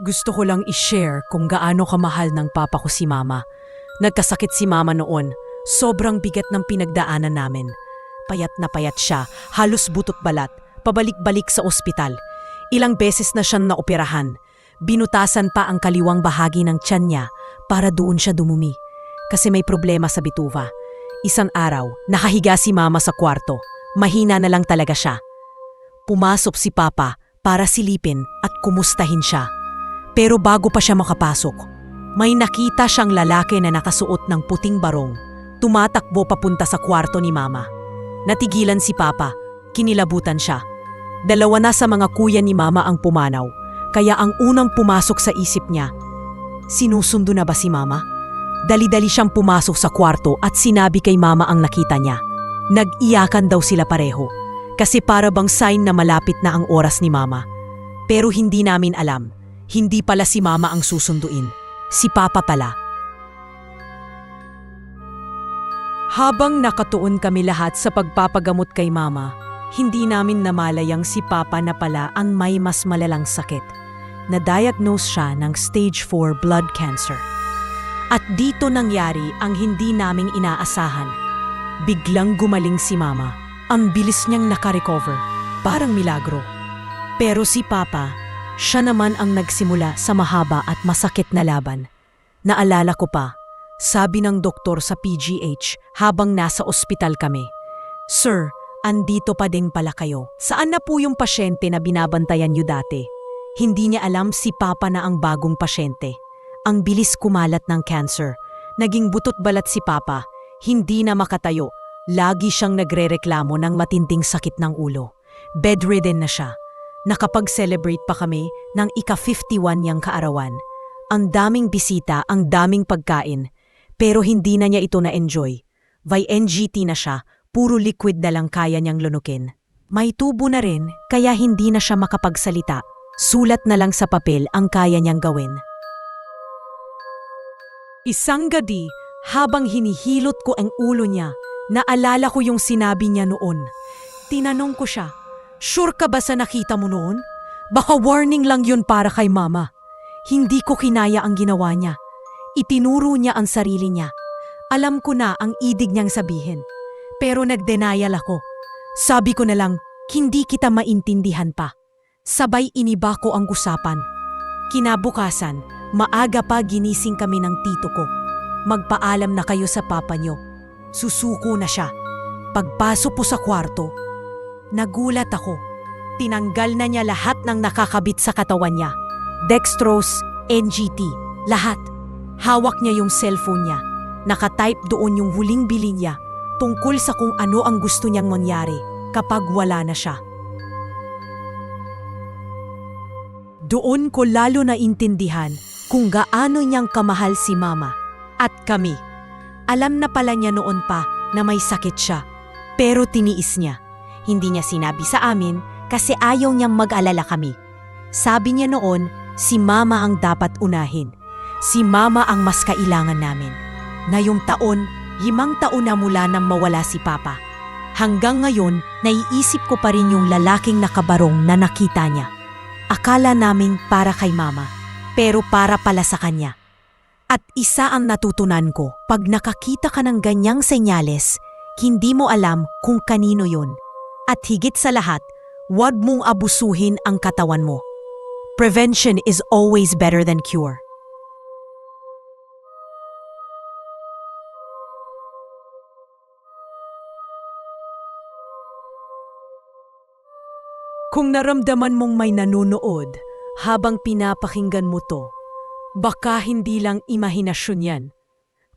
Gusto ko lang i-share kung gaano kamahal ng papa ko si mama. Nagkasakit si mama noon. Sobrang bigat ng pinagdaanan namin. Payat na payat siya, halos butot balat, pabalik-balik sa ospital. Ilang beses na siyang naoperahan. Binutasan pa ang kaliwang bahagi ng tiyan niya para doon siya dumumi. Kasi may problema sa bituva. Isang araw, nakahiga si mama sa kwarto. Mahina na lang talaga siya. Pumasok si Papa para silipin at kumustahin siya. Pero bago pa siya makapasok, may nakita siyang lalaki na nakasuot ng puting barong. Tumatakbo papunta sa kwarto ni Mama. Natigilan si Papa, kinilabutan siya. Dalawa na sa mga kuya ni Mama ang pumanaw, kaya ang unang pumasok sa isip niya, sinusundo na ba si Mama? Dali-dali siyang pumasok sa kwarto at sinabi kay Mama ang nakita niya. Nag-iyakan daw sila pareho kasi para bang sign na malapit na ang oras ni Mama. Pero hindi namin alam, hindi pala si Mama ang susunduin. Si Papa pala. Habang nakatuon kami lahat sa pagpapagamot kay Mama, hindi namin namalayang si Papa na pala ang may mas malalang sakit. Na-diagnose siya ng stage 4 blood cancer. At dito nangyari ang hindi naming inaasahan. Biglang gumaling si Mama. Ang bilis niyang nakarecover. Parang milagro. Pero si Papa, siya naman ang nagsimula sa mahaba at masakit na laban. Naalala ko pa, sabi ng doktor sa PGH habang nasa ospital kami. Sir, andito pa din pala kayo. Saan na po yung pasyente na binabantayan niyo dati? Hindi niya alam si Papa na ang bagong pasyente. Ang bilis kumalat ng cancer. Naging butot balat si Papa. Hindi na makatayo. Lagi siyang nagrereklamo ng matinding sakit ng ulo. Bedridden na siya. Nakapag-celebrate pa kami ng ika-51 niyang kaarawan. Ang daming bisita, ang daming pagkain. Pero hindi na niya ito na-enjoy. By NGT na siya, puro liquid na lang kaya niyang lunukin. May tubo na rin, kaya hindi na siya makapagsalita. Sulat na lang sa papel ang kaya niyang gawin. Isang gadi, habang hinihilot ko ang ulo niya, naalala ko yung sinabi niya noon. Tinanong ko siya, Sure ka ba sa nakita mo noon? Baka warning lang yun para kay mama. Hindi ko kinaya ang ginawa niya. Itinuro niya ang sarili niya. Alam ko na ang idig niyang sabihin. Pero nag-denial ako. Sabi ko na lang, hindi kita maintindihan pa. Sabay iniba ko ang usapan. Kinabukasan, maaga pa ginising kami ng tito ko. Magpaalam na kayo sa papa niyo. Susuko na siya. Pagpasok po sa kwarto, nagulat ako. Tinanggal na niya lahat ng nakakabit sa katawan niya. Dextrose, NGT, lahat. Hawak niya yung cellphone niya. Nakatype doon yung huling bili niya tungkol sa kung ano ang gusto niyang mangyari kapag wala na siya. Doon ko lalo na intindihan kung gaano niyang kamahal si Mama at kami. Alam na pala niya noon pa na may sakit siya, pero tiniis niya. Hindi niya sinabi sa amin kasi ayaw niyang mag-alala kami. Sabi niya noon, si Mama ang dapat unahin. Si Mama ang mas kailangan namin. Ngayong taon, limang taon na mula nang mawala si Papa. Hanggang ngayon, naiisip ko pa rin yung lalaking nakabarong na nakita niya. Akala naming para kay Mama, pero para pala sa kanya. At isa ang natutunan ko, pag nakakita ka ng ganyang senyales, hindi mo alam kung kanino yon. At higit sa lahat, huwag mong abusuhin ang katawan mo. Prevention is always better than cure. Kung naramdaman mong may nanonood habang pinapakinggan mo to, baka hindi lang imahinasyon yan.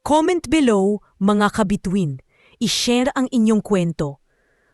Comment below, mga kabituin. I-share ang inyong kwento.